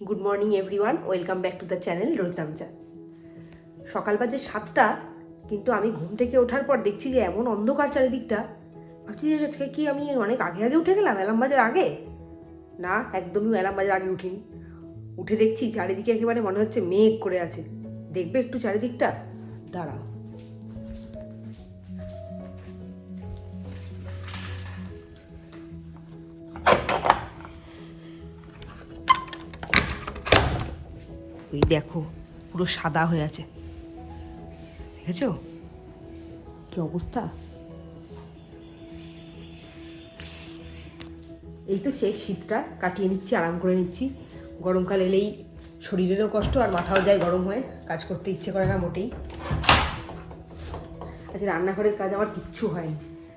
Good morning everyone welcome back to the channel Rojnamcha সকাল বাজে সাতটা, কিন্তু আমি ঘুম থেকে ওঠার পর দেখছি যে এমন অন্ধকার চারিদিকটা। ভাবছি যে আজকে কি আমি অনেক আগে আগে উঠে গেলাম, অ্যালার্ম বাজার আগে? না, একদমই অ্যালার্ম বাজার আগে উঠিনি। উঠে দেখছি চারিদিকে একেবারে মনে হচ্ছে মেঘ করে আছে। দেখবে একটু চারিদিকটা? দাঁড়াও। ওই দেখো, পুরো সাদা হয়ে আছে। দেখেছ? কি অবস্থা? এই তো শেষ শীতটা, কাটিয়ে নিচ্ছি, আরাম করে নিচ্ছি। গরমকাল এলেই শরীরেরও কষ্ট আর মাথাও যায় গরম হয়ে, কাজ করতে ইচ্ছে করে না মোটেই। আজকে রান্নাঘরের কাজ আমার কিচ্ছু হয়নি।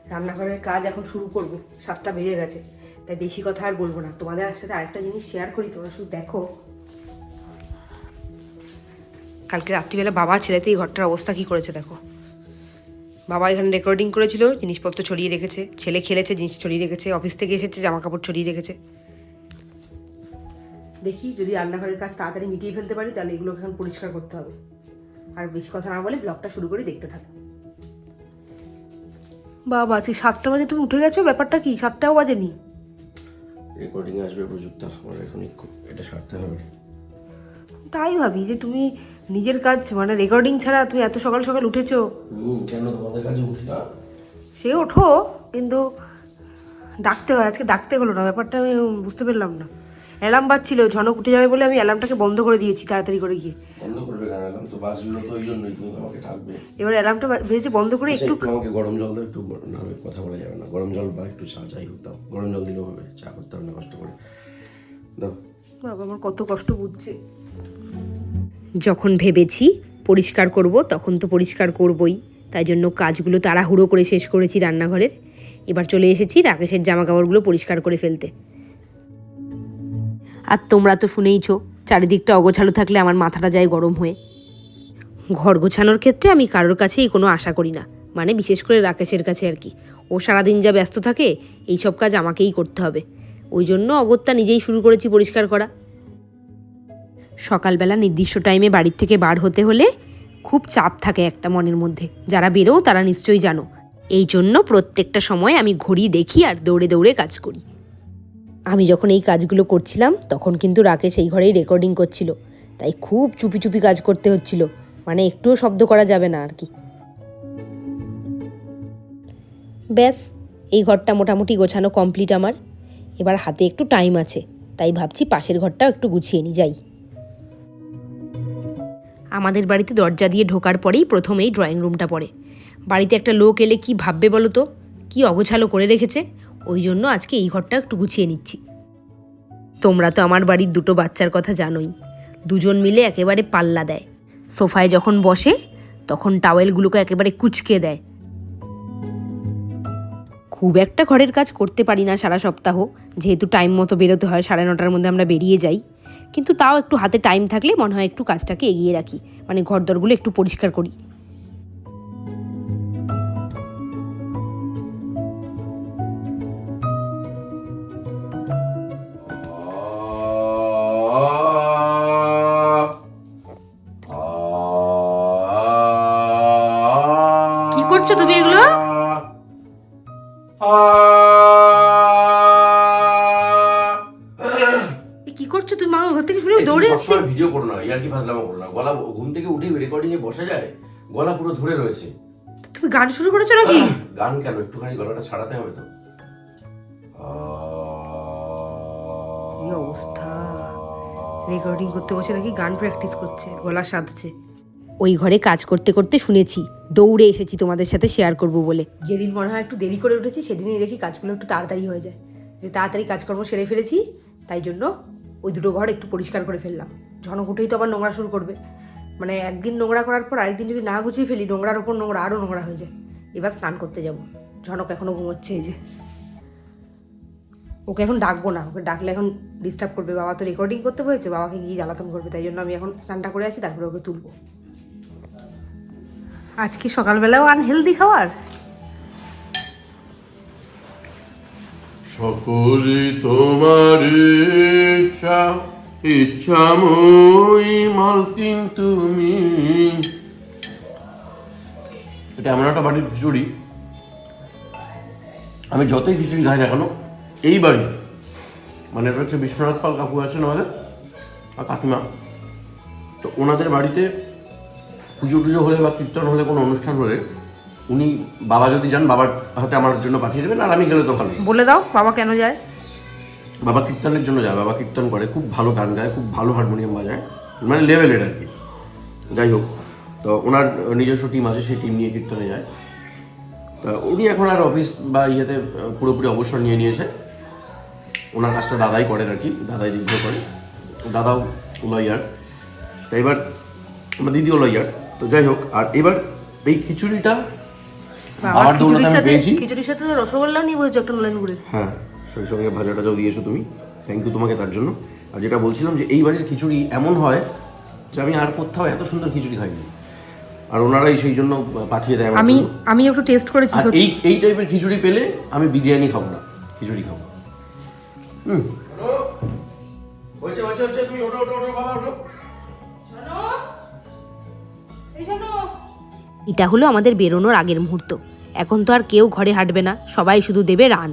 রান্নাঘরের কাজ এখন শুরু করব, সাতটা বেজে গেছে। তাই বেশি কথা আর বলব না। তোমাদের সাথে আরেকটা জিনিস শেয়ার করি, তোমরা শুধু দেখো। কালকে রাত্রিবেলা বাবা ছেলেতে এই ঘরটার অবস্থা কি করেছে দেখো। বাবা এখানে রেকর্ডিং করেছিল, জিনিসপত্র ছড়িয়ে রেখেছে, ছেলে খেলেছে, জিনিস ছড়িয়ে রেখেছে অফিস থেকে এসেছে জামা কাপড় ছড়িয়ে রেখেছে। দেখি যদি রান্নাঘরের কাজ তাড়াতাড়ি মিটিয়ে ফেলতে পারি, তাহলে এগুলো এখন পরিষ্কার করতে হবে। আর বেশি কথা না বলে ব্লগটা শুরু করে, দেখতে থাকো। বাবা, আজকে সাতটা বাজে, তুমি উঠে গেছো? ব্যাপারটা কি? সাতটাও বাজেনি। রেকর্ডিং আসবে প্রযুক্তা, আমার এখনই খুব এটা সারতে হবে। তাই ভাবি যে তুমি নিজের কাজ মানে রেকর্ডিং ছাড়া তুমি এত সকাল সকাল উঠেছো। কেন তোমাদের কাছে উঠি না? সে ওঠো কিন্তু ডাকতে হয়। আজকে ডাকতে হলো না ব্যাপারটা আমি বুঝতে পারলাম না। অ্যালার্ম বাজছিল ঝনক উঠে যাবে বলে আমি অ্যালার্মটাকে বন্ধ করে দিয়েছি তাড়াতাড়ি করে গিয়ে। বন্ধ করবে কেন? এলাম তো বাসগুলো তো ওই জন্যই তুমি আমাকে ডাকবে। এবার অ্যালার্মটা ভেজে বন্ধ করে আচ্ছা, একটু আমাকে গরম জল দাও একটু না কথা বলা যাবে না। গরম জল বা একটু চা চাই করতাম গরম জল দিলেও হবে চা করতে হবে না কষ্ট করে। দাও। বাবা আমার কত কষ্ট বুঝছে। যখন ভেবেছি পরিষ্কার করব, তখন তো পরিষ্কার করবই। তাই জন্য কাজগুলো তাড়াহুড়ো করে শেষ করেছি রান্নাঘরের। এবার চলে এসেছি রাকেশের জামা কাপড়গুলো পরিষ্কার করে ফেলতে। আর তোমরা তো শুনেইছো, চারিদিকটা অগোছালো থাকলে আমার মাথাটা যায় গরম হয়ে। ঘর গোছানোর ক্ষেত্রে আমি কারোর কাছেই কোনো আশা করি না। মানে বিশেষ করে রাকেশের কাছে আর কি। ও সারাদিন যা ব্যস্ত থাকে, এই সব কাজ আমাকেই করতে হবে। ওই জন্য অগত্যা নিজেই শুরু করেছি পরিষ্কার করা। সকালবেলা নির্দিষ্ট টাইমে বাড়ির থেকে বার হতে হলে খুব চাপ থাকে একটা মনের মধ্যে। যারা বেরো তারা নিশ্চয়ই জানো। এই জন্য প্রত্যেকটা সময় আমি ঘড়ি দেখি আর দৌড়ে দৌড়ে কাজ করি। আমি যখন এই কাজগুলো করছিলাম, তখন কিন্তু রাকেশ এই ঘরেই রেকর্ডিং করছিল। তাই খুব চুপি চুপি কাজ করতে হচ্ছিল। মানে একটুও শব্দ করা যাবে না আর কি। ব্যাস, এই ঘরটা মোটামুটি গোছানো কমপ্লিট আমার। এবার হাতে একটু টাইম আছে। তাই ভাবছি পাশের ঘরটাও একটু গুছিয়ে নি যাই। আমাদের বাড়িতে দরজা দিয়ে ঢোকার পরেই প্রথমেই ড্রয়িং রুমটা পড়ে। বাড়িতে একটা লোক এলে কি ভাববে বলো তো? কি অগোছালো করে রেখেছে? ওই জন্য আজকে এই ঘরটা একটু গুছিয়ে নিচ্ছি। তোমরা তো আমার বাড়ির দুটো বাচ্চার কথা জানোই। দুজন মিলে একেবারে পাল্লা দেয়। সোফায় যখন বসে, তখন টাওয়েলগুলোকে একেবারে কুচকে দেয়। খুব একটা ঘরের কাজ করতে পারি না সারা সপ্তাহ। যেহেতু টাইম মতো বেরোতে হয়, সাড়ে নটার মধ্যে আমরা বেরিয়ে যাই। কিন্তু তাও একটু হাতে টাইম থাকলে মনে হয় একটু কাজটাকে এগিয়ে রাখি মানে ঘরদরগুলো একটু পরিষ্কার করি কি করছ তুমি এগুলো? সবসময় ভিডিও করো না ইয়ার কি ফাজলামো করো না। গলা ঘুম থেকে উঠে রেকর্ডিং এ বসে যায় গলা পুরো ধরে রয়েছে। তুমি গান শুরু করেছ নাকি? গান কেন? একটুখানি গলাটা ছাড়াতে হবে তো। কি অবস্থা? রেকর্ডিং করতে বসে নাকি গান প্র্যাকটিস করছে গলা সাধছে। ওই ঘরে কাজ করতে করতে শুনেছি দৌড়ে এসেছি তোমাদের সাথে শেয়ার করব বলে। যেদিন মনে হয় একটু দেরি করে উঠেছি সেদিনই দেখি কাজগুলো একটু তাড়াতাড়ি হয়ে যায়। যে তাড়াতাড়ি কাজকর্ম সেরে ফেলেছি তাই জন্য ওই দুটো ঘর একটু পরিষ্কার করে ফেললাম। উঠেই তো আবার নোংরা শুরু করবে। মানে একদিন নোংরা করার পর আরেকদিন যদি না গুছিয়ে ফেলি, নোংরার ওপর নোংরা আরও নোংরা হয়ে যায়। এবার স্নান করতে যাব। ঝনক এখনও ঘুমোচ্ছে এই যে। ওকে এখন ডাকবো না। ওকে ডাকলে এখন ডিস্টার্ব করবে। বাবা তো রেকর্ডিং করতে হয়েছে বাবাকে গিয়ে জ্বালাতন করবে। তাই জন্য আমি এখন স্নানটা করে আসি, তারপরে ওকে তুলবো। আজকে সকালবেলাও আনহেলদি খাবার? সকলে তোমার ইচ্ছা ইচ্ছাময়ী মালকিন তুমি এটা এমন একটা বাড়ির খিচুড়ি। আমি যতই খিচুড়ি খাই না কেন, এই বাড়ি মানে এটা হচ্ছে বিশ্বনাথ পাল কাকু আছেন আমাদের আর কাকিমা। তো ওনাদের বাড়িতে পুজো টুজো হলে বা কীর্তন হলে কোনো অনুষ্ঠান হলে উনি বাবা যদি যান বাবার হাতে আমার জন্য পাঠিয়ে দেবেন আর আমি গেলে তো ভালো বলে দাও বাবা কেন যায়? বাবা কীর্তনের জন্য যায় বাবা কীর্তন করে খুব ভালো গান গায় খুব ভালো হারমোনিয়াম বাজায় মানে লেভেলের আর কি। যাই হোক তো ওনার নিজস্ব টিম আছে সেই টিম নিয়ে কীর্তনে যায়। তা উনি এখন আর অফিস বা ইয়েতে পুরোপুরি অবসর নিয়ে নিয়েছে। ওনার কাজটা দাদাই করেন আর কি দাদাই দীর্ঘ করে। দাদাও লয়ার তা এবার আমার দিদিও লয়ার তো যাই হোক আর এবার এই খিচুড়িটা দৌলতে খিচুড়ির আমি সাথে পেয়েছি। খিচুড়ির সাথে তো রসগোল্লাও নিয়ে বলছো একটা নলেন গুড়ের হ্যাঁ সেই সঙ্গে ভাজা টাজাও দিয়েছ তুমি। থ্যাংক ইউ তোমাকে তার জন্য। আর যেটা বলছিলাম যে এই বাড়ির খিচুড়ি এমন হয় যে আমি আর কোথাও এত সুন্দর খিচুড়ি খাইনি। আর ওনারাই সেই জন্য পাঠিয়ে দেয় আমি আমি একটু টেস্ট করেছি এই এই টাইপের খিচুড়ি পেলে আমি বিরিয়ানি খাব না খিচুড়ি খাব। হুম। তুমি বাবা এটা হলো আমাদের বেরোনোর আগের মুহূর্ত। এখন তো আর কেউ ঘরে হাঁটবে না সবাই শুধু দেবে রান।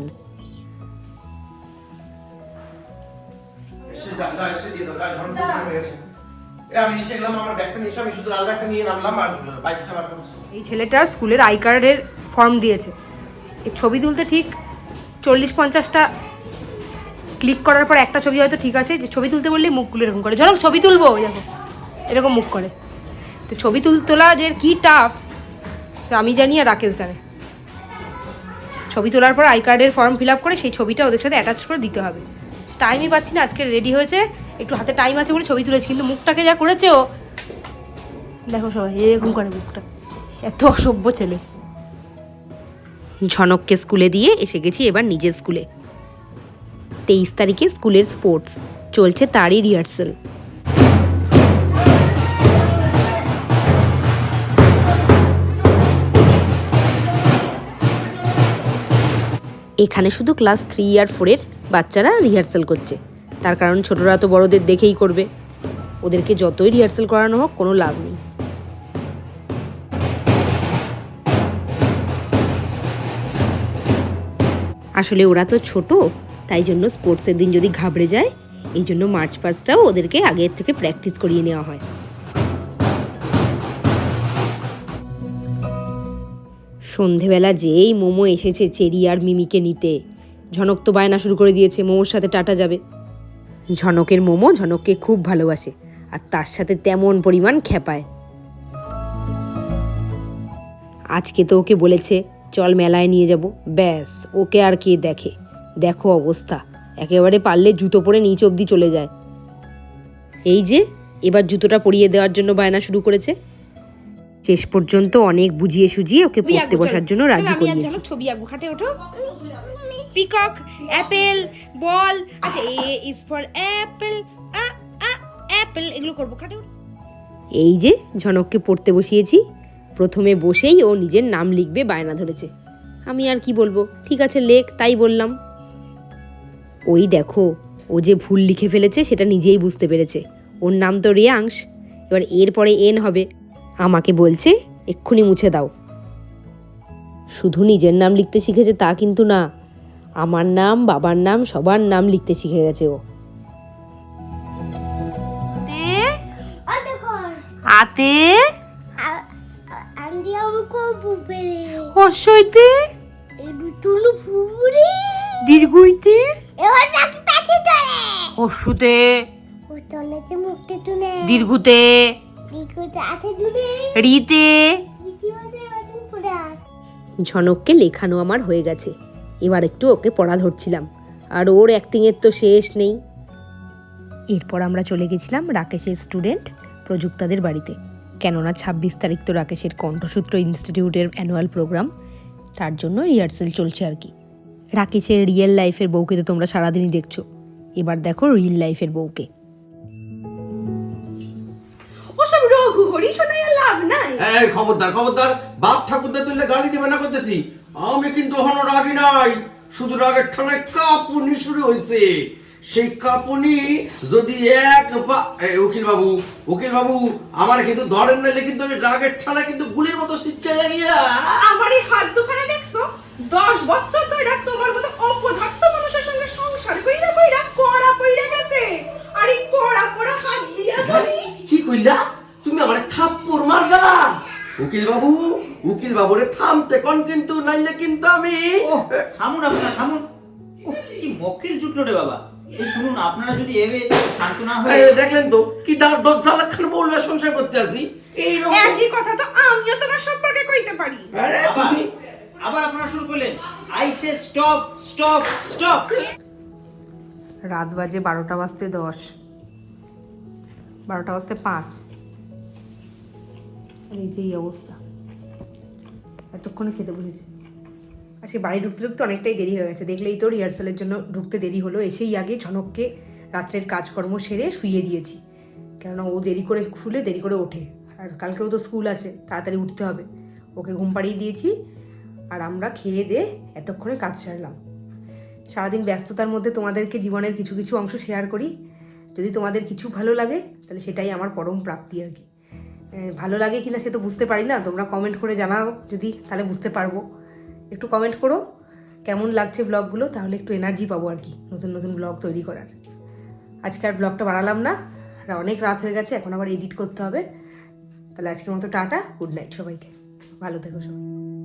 এই ছেলেটা স্কুলের আই কার্ডের ফর্ম দিয়েছে। এই ছবি তুলতে ঠিক চল্লিশ পঞ্চাশটা ক্লিক করার পর একটা ছবি হয়তো ঠিক আছে যে ছবি তুলতে বললেই মুখগুলো এরকম করে জনক ছবি তুলবো দেখো এরকম মুখ করে। তো ছবি তুল তোলা যে কি টাফ আমি জানি আর রাকেশ জানে। ছবি তোলার পর আই কার্ডের ফর্ম ফিল আপ করে সেই ছবিটা ওদের সাথে অ্যাটাচ করে দিতে হবে। টাইমই পাচ্ছি না, আজকে রেডি হয়েছে। একটু হাতে টাইম আছে বলে ছবি তুলেছি, কিন্তু মুখটাকে যা করেছে ও দেখো সবাই, এরকম করে মুখটা। এত অসভ্য ছেলে। ঝনককে স্কুলে দিয়ে এসে গেছি এবার নিজের স্কুলে। তেইশ তারিখে স্কুলের স্পোর্টস চলছে তারই রিহার্সেল এখানে শুধু ক্লাস থ্রি আর ফোরের বাচ্চারা রিহার্সেল করছে। তার কারণ ছোটরা তো বড়দের দেখেই করবে। ওদেরকে যতই রিহার্সেল করানো হোক, কোনো লাভ নেই। আসলে ওরা তো ছোট, তাই জন্য স্পোর্টসের দিন যদি ঘাবড়ে যায়, এই জন্য মার্চ পাস্টটাও ওদেরকে আগের থেকে প্র্যাকটিস করিয়ে নেওয়া হয়। সন্ধেবেলা যেই মোমো এসেছে চেরি আর মিমিকে নিতে। ঝনক তো বায়না শুরু করে দিয়েছে, মোমোর সাথে টাটা যাবে। ঝনকের মোমো ঝনককে খুব ভালোবাসে আর তার সাথে তেমন পরিমাণ খেপায়। আজকে তো ওকে বলেছে, চল মেলায় নিয়ে যাব। ব্যাস, ওকে আর কে দেখে? দেখো অবস্থা, একেবারে পারলে জুতো পরে নিচ অবধি চলে যায়। এই যে, এবার জুতোটা পরিয়ে দেওয়ার জন্য বায়না শুরু করেছে। শেষ পর্যন্ত অনেক বুঝিয়ে সুজিয়ে ওকে পড়তে বসার জন্য রাজি করিয়েছি। ছবি আঁকবো খাটে ওঠো। পিকক অ্যাপেল বল। আচ্ছা এ ইজ ফর অ্যাপেল আ আ অ্যাপেল এগুলো করব খাটে এই যে ঝনককে পড়তে বসিয়েছি। প্রথমে বসেই ও নিজের নাম লিখবে বায়না ধরেছে। আমি আর কি বলব? ঠিক আছে লেখ তাই বললাম। ওই দেখো ও যে ভুল লিখে ফেলেছে সেটা নিজেই বুঝতে পেরেছে। ওর নাম তো রিয়াংশ। এবার এরপরে এন হবে। আমাকে বলছে এক্ষুনি মুছে দাও। শুধু নিজের নাম লিখতে শিখেছে তা কিন্তু না আমার নাম বাবার নাম সবার নাম লিখতে শিখে গেছে ও। হর্ষইতে দীর্ঘইতে? হর্ষুতে তুলে। দীর্ঘতে? রিতে। ঝনককে লেখানো আমার হয়ে গেছে। এবার একটু ওকে পড়া ধরছিলাম। আর ওর অ্যাক্টিংয়ের তো শেষ নেই। এরপর আমরা চলে গেছিলাম রাকেশের স্টুডেন্ট প্রযুক্তাদের বাড়িতে। কেননা ছাব্বিশ তারিখ তো রাকেশের কণ্ঠসূত্র ইনস্টিটিউটের অ্যানুয়াল প্রোগ্রাম তার জন্য রিহার্সেল চলছে আর কি। রাকেশের রিয়েল লাইফের বউকে তো তোমরা সারাদিনই দেখছ। এবার দেখো রিয়েল লাইফের বউকে। ওসব রঘু হরি লাভ নাই। এই খবরদার খবরদার বাপ ঠাকুরদের তুললে গালি দিবে না করতেছি। আমি কিন্তু এখনও রাগি নাই। শুধু রাগের কাপুনি শুরু হয়েছে সেই কাঁপুনি যদি এক উকিল বাবু উকিল বাবু আমার কিন্তু ধরেন নাইলে কিন্তু আমি রাগের ঠালা কিন্তু গুলির মতো শিক্ষা গিয়া আমার এই হাত দুখানে দেখছ? দশ বছর ধরে তোমার মতো অপদার্থ মানুষের সঙ্গে সংসার কইরা কইরা উকিল বাবু উকিল বাবুরে থামতে কোন কিন্তু নাইলে কিন্তু আমি থামুন আপনারা থামুন। উফ, কি মক্কেল জুটলো রে বাবা। এই শুনুন আপনারা যদি এবে শান্ত না হয়ে এই দেখলেন তো কি দার দশ খান বলবে সংসার করতে আসি? এইরকম একই কথা তো আমিও তোমার সম্পর্কে কইতে পারি। আরে আবার তুমি আবার আপনারা শুরু করলেন। I say stop stop stop. রাত বাজে বারোটা বাজতে দশ। বারোটা বাজতে পাঁচ। এই যে এই অবস্থা। এতক্ষণে খেতে বসেছে। আজকে বাড়ি ঢুকতে ঢুকতে অনেকটাই দেরি হয়ে গেছে। দেখলেই তো রিহার্সালের জন্য ঢুকতে দেরি হলো। এসেই আগে ঝনককে রাত্রের কাজকর্ম সেরে শুইয়ে দিয়েছি। কেননা ও দেরি করে খুলে দেরি করে ওঠে। আর কালকেও তো স্কুল আছে, তাড়াতাড়ি উঠতে হবে। ওকে ঘুম পাড়িয়ে দিয়েছি আর আমরা খেয়ে দিয়ে এতক্ষণে কাজ সারলাম। সারাদিন ব্যস্ততার মধ্যে তোমাদেরকে জীবনের কিছু কিছু অংশ শেয়ার করি। যদি তোমাদের কিছু ভালো লাগে, তাহলে সেটাই আমার পরম প্রাপ্তি আর কি। ভালো লাগে কিনা সে তো বুঝতে পারি না। তোমরা কমেন্ট করে জানাও। যদি, তাহলে বুঝতে পারব। একটু কমেন্ট করো, কেমন লাগছে ব্লগগুলো তাহলে একটু এনার্জি পাবো আর কি, নতুন নতুন ব্লগ তৈরি করার। আজকে আর ব্লগটা বাড়ালাম না, আর অনেক রাত হয়ে গেছে, এখন আবার এডিট করতে হবে। তাহলে আজকের মতো টাটা গুড নাইট সবাইকে। ভালো থেকো সবাই।